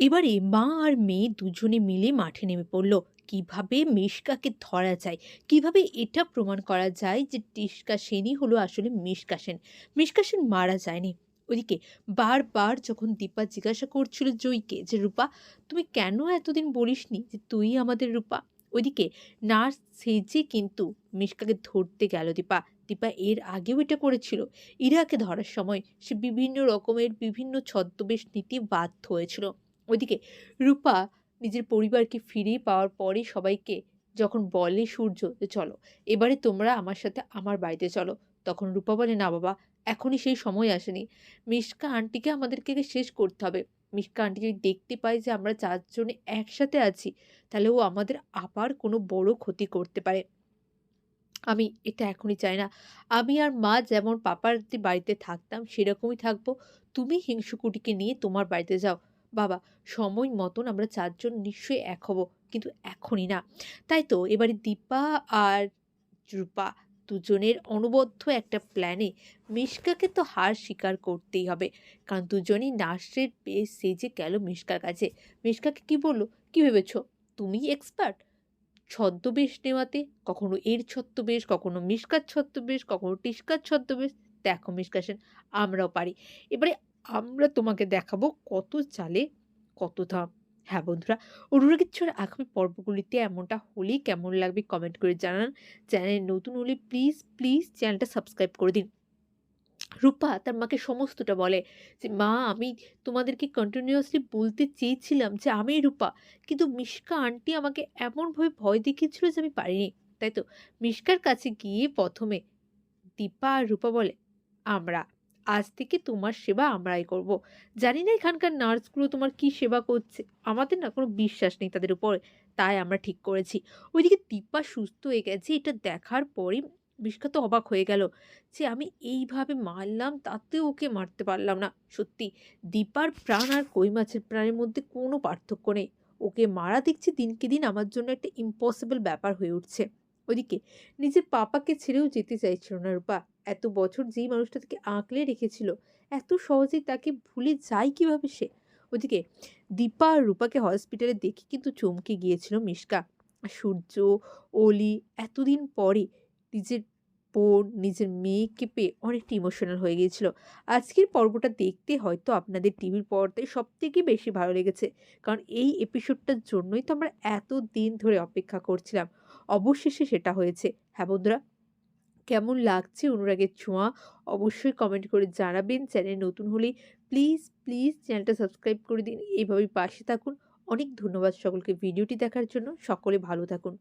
এবারে মা আর মেয়ে দুজনে মিলে মাঠে নেমে পড়ল। কীভাবে মিশকাকে ধরা যায়? কীভাবে এটা প্রমাণ করা যায় যে টিস্কা সেনই হলো আসলে মিশকা সেন? মিশকা সেন মারা যায়নি। ওদিকে বারবার যখন দীপা জিজ্ঞাসা করছিল জয়কে যে, রূপা, তুমি কেন এতদিন বলিসনি যে তুই আমাদের রূপা? ওইদিকে নার্স সেজে কিন্তু মিশকাকে ধরতে গেল দীপা। দীপা এর আগেও এটা করেছিল। ইরাকে ধরার সময় সে বিভিন্ন রকমের বিভিন্ন ছদ্মবেশ নিতে বাধ্য হয়েছিল। ওইদিকে রূপা নিজের পরিবারকে ফিরিয়ে পাওয়ার পরে সবাইকে যখন বলে সূর্য যে, চলো, এবারে তোমরা আমার সাথে আমার বাড়িতে চলো। তখন রূপা বলে, না বাবা, এখনই সেই সময় আসেনি। মিশকা আন্টিকে আমাদেরকে শেষ করতে হবে। মিশকা আন্টি যদি দেখতে পায় যে আমরা চারজনে একসাথে আছি, তাহলে ও আমাদের আবার কোনো বড় ক্ষতি করতে পারে। আমি এটা এখনই চাই না। আমি আর মা যেমন পাপার বাড়িতে থাকতাম, সেরকমই থাকব। তুমি হিংসুকুটিকে নিয়ে তোমার বাড়িতে যাও। বাবা, সময় মতন আমরা চারজন নিশ্চয়ই এক হব, কিন্তু এখনই না। তাই তো এবারে দীপা আর রূপা দুজনের অনুবদ্ধ একটা প্ল্যানে মিশকাকে তো হার স্বীকার করতেই হবে। কারণ দুজনই নার্সের বেশ সেজে গেল মিশকার কাছে। মিশকাকে কি বলল? কি ভেবেছ? তুমি এক্সপার্ট ছদ্মবেশ নেওয়াতে? কখনো এর ছদ্মবেশ, কখনো মিশকার ছদ্মবেশ, কখনো টিস্কার ছদ্মবেশ? দেখো মিশকা আমরাও পারি। এবারে আমরা তোমাকে দেখাবো কত চালে কত দাম হ্যাঁ বন্ধুরা অনুরাগীর আগামী পর্বগুলিতে এমনটা হলেই কেমন লাগবে কমেন্ট করে জানান। চ্যানেল নতুন হলে প্লিজ প্লিজ চ্যানেলটা সাবস্ক্রাইব করে দিন। রূপা তার মাকে সমস্তটা বলে যে, মা, আমি তোমাদেরকে কন্টিনিউয়াসলি বলতে চেয়েছিলাম যে, আমি রূপা, কিন্তু মিশকা আন্টি আমাকে এমনভাবে ভয় দেখিয়েছিল যে, আমি পারিনি। তাই তো, মিশকার কাছে গিয়ে প্রথমে দীপা আর রূপা বলে, আমরা। আজ থেকে তোমার সেবা আমরাই করব। জানি না এখানকার নার্সগুলো তোমার কি সেবা করছে। আমাদের না কোনো বিশ্বাস নেই তাদের উপর। তাই আমরা ঠিক করেছি। ওইদিকে দীপা সুস্থ হয়ে গেছে। এটা দেখার পরে তো অবাক হয়ে গেল যে আমি এইভাবে মারলাম তাতে ওকে মারতে পারলাম না। সত্যি, দীপার প্রাণ আর কই মাছের প্রাণের মধ্যে কোনো পার্থক্য নেই। ওকে মারা দেখছি দিনকে দিন আমার জন্য একটা ইম্পসিবল ব্যাপার হয়ে উঠছে। ওদিকে নিজের পাপাকে ছেড়েও যেতে চাইছিল না রূপা। এত বছর যেই মানুষটা তাকে আঁকলে রেখেছিল, এত সহজেই তাকে ভুলে যায় কীভাবে সে? ওদিকে দীপা আর রূপাকে হসপিটালে দেখে কিন্তু চমকে গিয়েছিল মিশকা। সূর্য, অলি এতদিন পরে নিজের বোন, নিজের মেয়েকে পেয়ে অনেকটা ইমোশনাল হয়ে গিয়েছিল। আজকের পর্বটা দেখতে হয়তো আপনাদের টিভির পর্দায় সব থেকে বেশি ভালো লেগেছে, কারণ এই এপিসোডটার জন্যই তো আমরা এত দিন ধরে অপেক্ষা করছিলাম। অবশেষে সেটা হয়েছে। হ্যাঁ বন্ধুরা কেমন লাগছে অনুরাগের ছোঁয়া অবশ্যই কমেন্ট করে জানাবেন। চ্যানেল নতুন হলে প্লিজ প্লিজ চ্যানেলটা সাবস্ক্রাইব করে দিন। এইভাবেই পাশে থাকুন। অনেক ধন্যবাদ সকলকে ভিডিওটি দেখার জন্য। সকলে ভালো থাকুন।